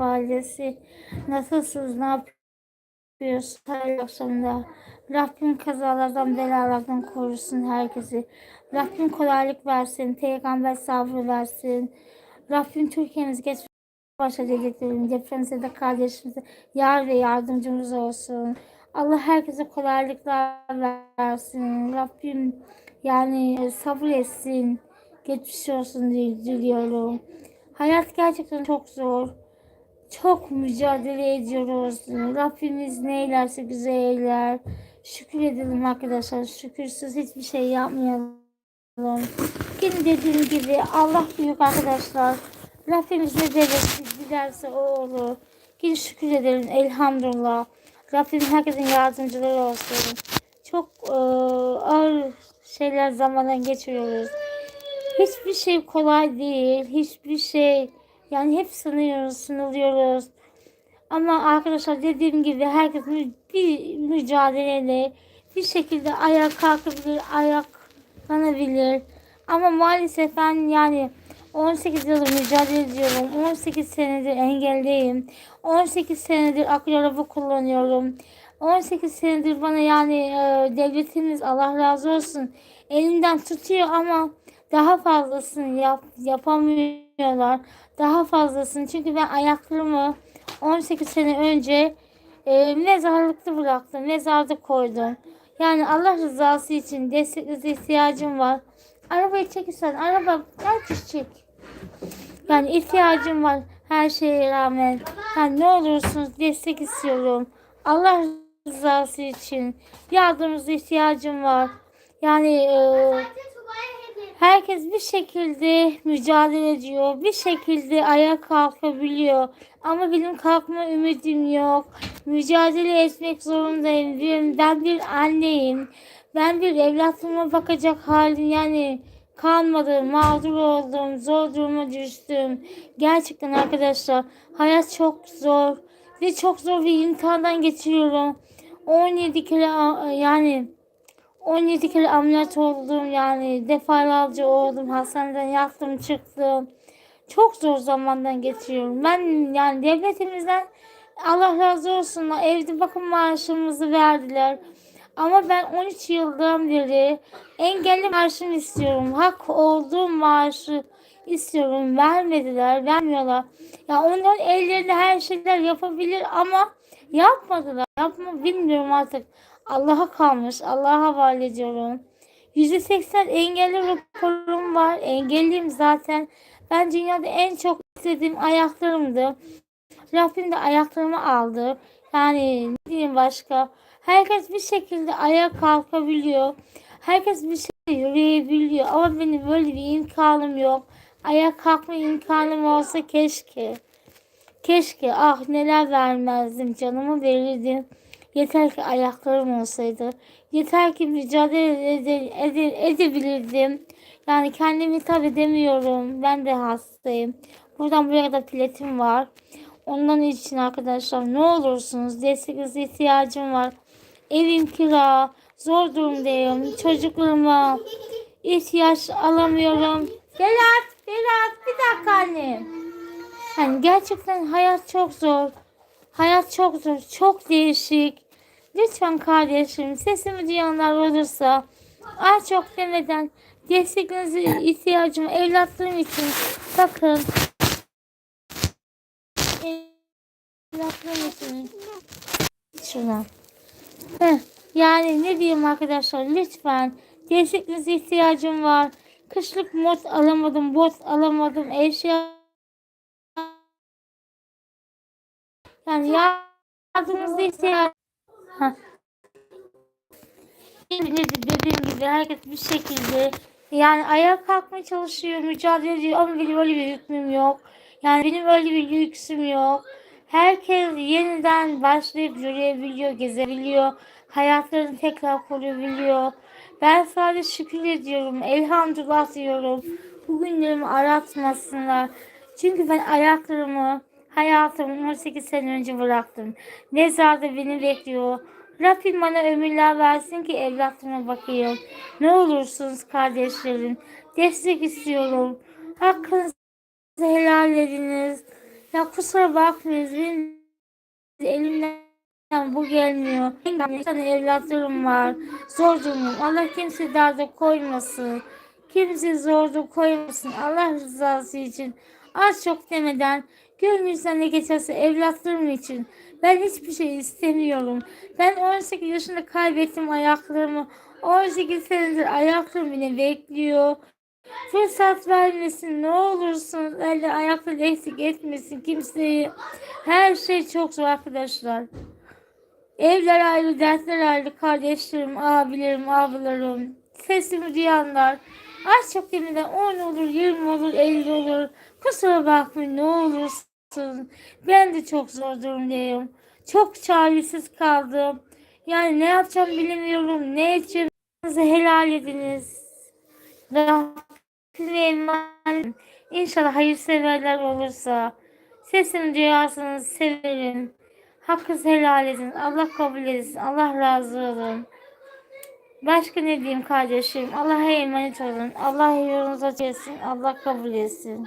merhaba ailesi. Nasılsınız? Ne yapıyorsunuz? Hayırlı. Rabbim kazalardan, belalardan korusun herkesi. Rabbim kolaylık versin. Peygamber sabrı versin. Rabbim Türkiye'miz geç başa dediklerim, depremize de kardeşimize yar ve yardımcımız olsun. Allah herkese kolaylıklar versin. Rabbim yani sabır etsin. Geçmiş olsun diliyorum. Hayat gerçekten çok zor. Çok mücadele ediyoruz. Rabbimiz ne eylerse güzel eyler. Şükür edelim arkadaşlar. Şükürsüz hiçbir şey yapmayalım. Yine dediğim gibi Allah büyük arkadaşlar. Rabbimiz ne derse, dilerse o olur. Yine şükür edelim elhamdülillah. Rabbim herkesin yardımcıları olsun. Çok e, ağır şeyler zamandan geçiriyoruz. Hiçbir şey kolay değil. Hiçbir şey yani hep sınıyoruz, sınılıyoruz. Ama arkadaşlar dediğim gibi herkes bir mücadeleyle bir şekilde ayağa kalkabilir, ayaklanabilir. Ama maalesef ben yani 18 yıldır mücadele ediyorum. 18 senedir engelliyim. 18 senedir akıl araba kullanıyorum. 18 senedir bana yani e, devletimiz Allah razı olsun elinden tutuyor ama daha fazlasını yap, yapamıyorlar. Daha fazlasını çünkü ben ayaklarımı 18 sene önce e, mezarlıkta bıraktım. Mezarda koydum. Yani Allah rızası için destekinize ihtiyacım var. Arabayı çek istersen. Araba herkes çek. Yani ihtiyacım var her şeye rağmen. Yani ne olursunuz destek istiyorum. Allah rızası için yardımınıza ihtiyacım var. Yani e, herkes bir şekilde mücadele ediyor. Bir şekilde ayağa kalkabiliyor. Ama benim kalkma ümidim yok. Mücadele etmek zorundayım. diyorum. Ben bir anneyim. Ben bir evlatıma bakacak halim yani kalmadı. Mağdur oldum. Zor duruma düştüm. Gerçekten arkadaşlar hayat çok zor. Ve çok zor bir imtihandan geçiriyorum. 17 kere a- yani 17 kere ameliyat oldum yani defalarca oldum hastaneden yattım çıktım. Çok zor zamandan geçiriyorum. Ben yani devletimizden Allah razı olsun evde bakım maaşımızı verdiler. Ama ben 13 yıldan beri engelli maaşını istiyorum. Hak olduğum maaşı istiyorum. Vermediler, vermiyorlar. Ya onların ellerinde her şeyler yapabilir ama yapmadılar. Yapma bilmiyorum artık. Allah'a kalmış. Allah'a havale ediyorum. %80 engelli raporum var. Engelliyim zaten. Ben dünyada en çok istediğim ayaklarımdı. Rabbim de ayaklarımı aldı. Yani ne diyeyim başka. Herkes bir şekilde ayağa kalkabiliyor. Herkes bir şey yürüyebiliyor. Ama benim böyle bir imkanım yok. Ayağa kalkma imkanım olsa keşke. Keşke ah neler vermezdim canımı verirdim. Yeter ki ayaklarım olsaydı. Yeter ki mücadele ede, ede, edebilirdim. Yani kendimi hitap edemiyorum. Ben de hastayım. Buradan buraya da platin var. Ondan için arkadaşlar ne olursunuz destekinize ihtiyacım var. Evim kira. Zor durumdayım. Çocuklarıma ihtiyaç alamıyorum. Berat, Berat bir dakika annem. Yani gerçekten hayat çok zor. Hayat çok zor, çok değişik. Lütfen kardeşim sesimi duyanlar olursa az çok demeden desteklerinize ihtiyacım evlatlarım için bakın. Evlatlarım için şuna. Yani ne diyeyim arkadaşlar lütfen desteklerinize ihtiyacım var. Kışlık mod alamadım, bot alamadım, eşya Yani yardımınıza ihtiyaç. Heh. Dediğim gibi herkes bir şekilde yani ayağa kalkmaya çalışıyor, mücadele ediyor ama benim öyle bir hükmüm yok. Yani benim öyle bir lüksüm yok. Herkes yeniden başlayıp yürüyebiliyor, gezebiliyor. Hayatlarını tekrar kurabiliyor. Ben sadece şükür ediyorum. Elhamdülillah diyorum. Bugünlerimi aratmasınlar. Çünkü ben ayaklarımı hayatımı 18 sene önce bıraktım. Mezarda beni bekliyor. Rabbim bana ömürler versin ki evlatlarıma bakayım. Ne olursunuz kardeşlerim. Destek istiyorum. Hakkınızı helal ediniz. Ya kusura bakmayın. Benim elimden bu gelmiyor. Tane evlatlarım var. Zor durumum. Allah kimse darda koymasın. Kimse zorda koymasın. Allah rızası için. Az çok demeden gönlünüzden ne geçerse evlatlarım için. Ben hiçbir şey istemiyorum. Ben 18 yaşında kaybettim ayaklarımı. 18 senedir ayaklarım beni bekliyor. Fırsat vermesin ne olursun. Öyle ayakları eksik etmesin kimseyi. Her şey çok zor arkadaşlar. Evler ayrı, dertler ayrı, kardeşlerim, abilerim, ablalarım, sesimi duyanlar. Az çok demeden 10 olur, 20 olur, 50 olur. Kusura bakmayın ne olursun. Ben de çok zor durumdayım. Çok çaresiz kaldım. Yani ne yapacağım bilemiyorum. Ne edeceğim helal ediniz. Rabbime emanet. İnşallah hayırseverler olursa. Sesimi duyarsınız severim. Hakkınızı helal edin. Allah kabul etsin. Allah razı olsun. Başka ne diyeyim kardeşim? Allah'a emanet olun. Allah yolunuza açsın. Allah kabul etsin.